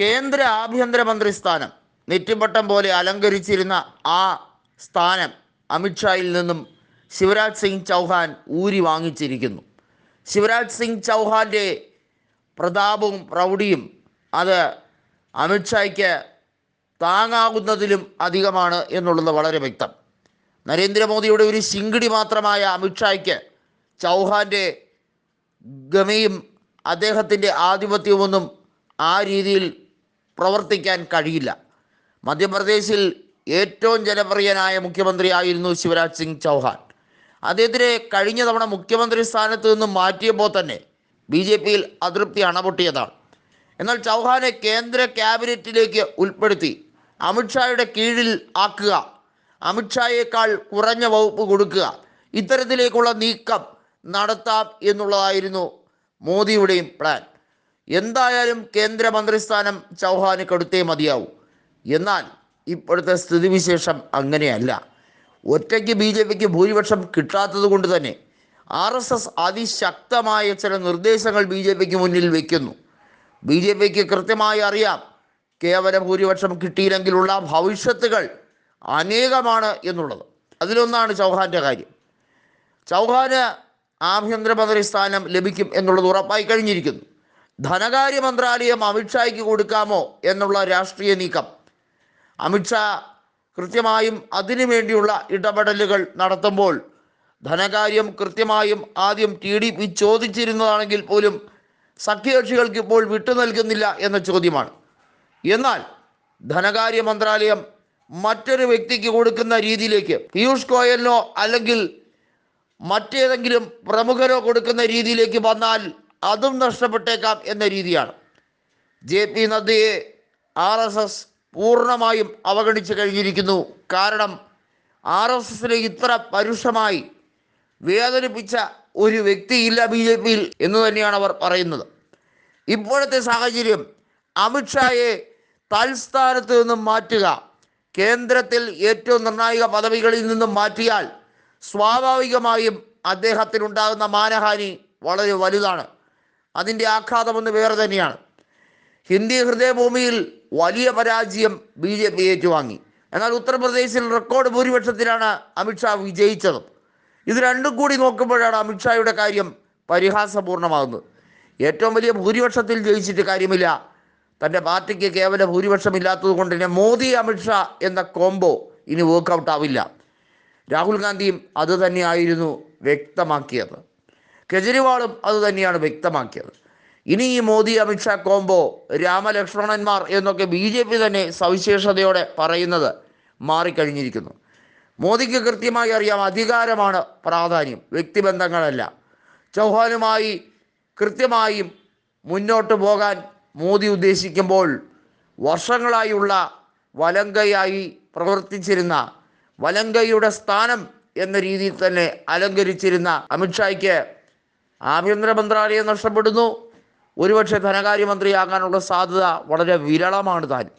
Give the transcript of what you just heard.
കേന്ദ്ര ആഭ്യന്തരമന്ത്രി സ്ഥാനം. നെറ്റിപ്പട്ടം പോലെ അലങ്കരിച്ചിരുന്ന ആ സ്ഥാനം അമിത്ഷായിൽ നിന്നും ശിവരാജ് സിംഗ് ചൗഹാൻ ഊരി വാങ്ങിച്ചിരിക്കുന്നു. ശിവരാജ് സിംഗ് ചൗഹാന്റെ പ്രതാപവും പ്രൗഢിയും അത് അമിത്ഷായ്ക്ക് താങ്ങാകുന്നതിലും അധികമാണ് എന്നുള്ളത് വളരെ വ്യക്തം. നരേന്ദ്രമോദിയുടെ ഒരു ശിങ്കിടി മാത്രമായ അമിത്ഷായ്ക്ക് ചൗഹാന്റെ ഗമയും അദ്ദേഹത്തിന്റെ ആധിപത്യവുമൊന്നും ആ രീതിയിൽ പ്രവർത്തിക്കാൻ കഴിയില്ല. മധ്യപ്രദേശിൽ ഏറ്റവും ജനപ്രിയനായ മുഖ്യമന്ത്രിയായിരുന്നു ശിവരാജ് സിംഗ് ചൗഹാൻ. അദ്ദേഹത്തിനെ കഴിഞ്ഞ തവണ മുഖ്യമന്ത്രി സ്ഥാനത്ത് നിന്ന് മാറ്റിയപ്പോൾ തന്നെ ബി ജെ പിയിൽ അതൃപ്തി അണപൊട്ടിയതാണ്. എന്നാൽ ചൗഹാനെ കേന്ദ്ര ക്യാബിനറ്റിലേക്ക് ഉൾപ്പെടുത്തി അമിത്ഷായുടെ കീഴിൽ ആക്കുക അമിത്ഷായേക്കാൾ കുറഞ്ഞ വകുപ്പ് കൊടുക്കുക ഇത്തരത്തിലേക്കുള്ള നീക്കം നടത്താം എന്നുള്ളതായിരുന്നു മോദിയുടെയും പ്ലാൻ. എന്തായാലും കേന്ദ്രമന്ത്രിസ്ഥാനം ചൗഹാന് കൊടുത്തേ മതിയാവൂ. എന്നാൽ ഇപ്പോഴത്തെ സ്ഥിതിവിശേഷം അങ്ങനെയല്ല. ഒറ്റയ്ക്ക് ബി ജെ പിക്ക് ഭൂരിപക്ഷം കിട്ടാത്തത് കൊണ്ട് തന്നെ ആർ എസ് എസ് അതിശക്തമായ ചില നിർദ്ദേശങ്ങൾ ബി ജെ പിക്ക് മുന്നിൽ വയ്ക്കുന്നു ബി ജെ പിക്ക് കൃത്യമായി അറിയാം കേവല ഭൂരിപക്ഷം കിട്ടിയില്ലെങ്കിലുള്ള ഭവിഷ്യത്തുകൾ അനേകമാണ് എന്നുള്ളത്. അതിലൊന്നാണ് ചൗഹാന്റെ കാര്യം. ചൗഹാന് ആഭ്യന്തരമന്ത്രി സ്ഥാനം ലഭിക്കും എന്നുള്ളത് ഉറപ്പായി കഴിഞ്ഞിരിക്കുന്നു. ധനകാര്യ മന്ത്രാലയം അമിത്ഷായ്ക്ക് കൊടുക്കാമോ എന്നുള്ള രാഷ്ട്രീയ നീക്കം. അമിത്ഷാ കൃത്യമായും അതിനു വേണ്ടിയുള്ള ഇടപെടലുകൾ നടത്തുമ്പോൾ ധനകാര്യം കൃത്യമായും ആദ്യം ടി ഡി പി ചോദിച്ചിരുന്നതാണെങ്കിൽ പോലും സഖ്യകക്ഷികൾക്ക് ഇപ്പോൾ വിട്ടു നൽകുന്നില്ല എന്ന ചോദ്യമാണ്. എന്നാൽ ധനകാര്യ മന്ത്രാലയം മറ്റൊരു വ്യക്തിക്ക് കൊടുക്കുന്ന രീതിയിലേക്ക് പീയൂഷ് ഗോയലിനോ അല്ലെങ്കിൽ മറ്റേതെങ്കിലും പ്രമുഖരോ കൊടുക്കുന്ന രീതിയിലേക്ക് വന്നാൽ അതും നഷ്ടപ്പെട്ടേക്കാം എന്ന രീതിയാണ്. ജെ പി നദ്ദയെ ആർ എസ് എസ് പൂർണമായും അവഗണിച്ചു കഴിഞ്ഞിരിക്കുന്നു. കാരണം ആർ എസ് എസിനെ ഇത്ര പരുഷമായി വേദനിപ്പിച്ച ഒരു വ്യക്തിയില്ല ബി ജെ പിയിൽ എന്ന് തന്നെയാണ് അവർ പറയുന്നത്. ഇപ്പോഴത്തെ സാഹചര്യം അമിത്ഷായെ തൽസ്ഥാനത്ത് നിന്നും മാറ്റുക കേന്ദ്രത്തിൽ ഏറ്റവും നിർണായക പദവികളിൽ നിന്നും മാറ്റിയാൽ സ്വാഭാവികമായും അദ്ദേഹത്തിനുണ്ടാകുന്ന മാനഹാനി വളരെ വലുതാണ്. അതിന്റെ ആഘാതം ഒന്ന് വേറെ തന്നെയാണ്. ഹിന്ദി ഹൃദയഭൂമിയിൽ വലിയ പരാജയം ബി ജെ പി ഏറ്റുവാങ്ങി. എന്നാൽ ഉത്തർപ്രദേശിൽ റെക്കോർഡ് ഭൂരിപക്ഷത്തിലാണ് അമിത്ഷാ വിജയിച്ചത്. ഇത് രണ്ടും കൂടി നോക്കുമ്പോഴാണ് അമിത്ഷായുടെ കാര്യം പരിഹാസപൂർണമാകുന്നത് ഏറ്റവും വലിയ ഭൂരിപക്ഷത്തിൽ ജയിച്ചിട്ട് കാര്യമില്ല. തന്റെ പാർട്ടിക്ക് കേവല ഭൂരിപക്ഷമില്ലാത്തത് കൊണ്ട് തന്നെ മോദി അമിത്ഷാ എന്ന കോംബോ ഇനി വർക്കൗട്ട് ആവില്ല. രാഹുൽ ഗാന്ധിയും അത് തന്നെയായിരുന്നു വ്യക്തമാക്കിയത്. കെജ്രിവാളും അത് തന്നെയാണ് വ്യക്തമാക്കിയത്. ഇനി ഈ മോദി അമിത്ഷാ കോംബോ രാമലക്ഷ്മണന്മാർ എന്നൊക്കെ ബി ജെ പി തന്നെ സവിശേഷതയോടെ പറയുന്നത് മാറിക്കഴിഞ്ഞിരിക്കുന്നു. മോദിക്ക് കൃത്യമായി അറിയാം അധികാരമാണ് പ്രാധാന്യം വ്യക്തിബന്ധങ്ങളല്ല. ചൗഹാനുമായി കൃത്യമായും മുന്നോട്ട് പോകാൻ മോദി ഉദ്ദേശിക്കുമ്പോൾ വർഷങ്ങളായുള്ള വലങ്കയായി പ്രവർത്തിച്ചിരുന്ന വലങ്കയുടെ സ്ഥാനം എന്ന രീതിയിൽ തന്നെ അലങ്കരിച്ചിരുന്ന അമിത്ഷായ്ക്ക് ആഭ്യന്തര മന്ത്രാലയം നഷ്ടപ്പെടുന്നു. ഒരുപക്ഷെ ധനകാര്യമന്ത്രിയാകാനുള്ള സാധ്യത വളരെ വിരളമാണ് താൻ.